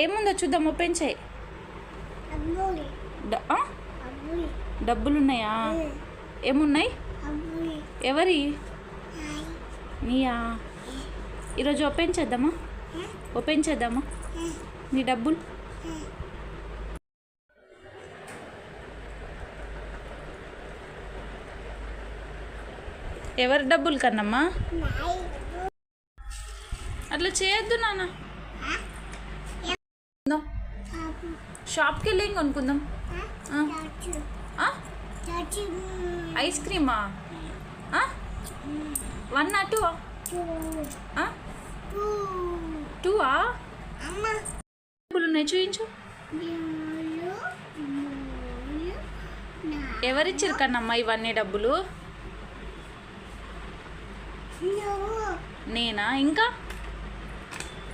ఏముందో చూద్దాం ఓపెన్ చేయి. డబ్బులు ఉన్నాయా ఏమున్నాయి? ఎవరి? నీయా? ఈరోజు ఓపెన్ చేద్దామా? ఓపెన్ చేద్దామా? నీ డబ్బులు? ఎవరి డబ్బులు కన్నమ్మా? అట్లా చేయొద్దు నాన్న. షాప్కి వెళ్ళి కొనుక్కుందాం ఐస్ క్రీమా? వన్ ఆ టూ టూవా? ఉన్నాయి చూపించు ఎవరిచ్చారు కన్నమ్మా ఇవన్నీ డబ్బులు? నేనా? ఇంకా?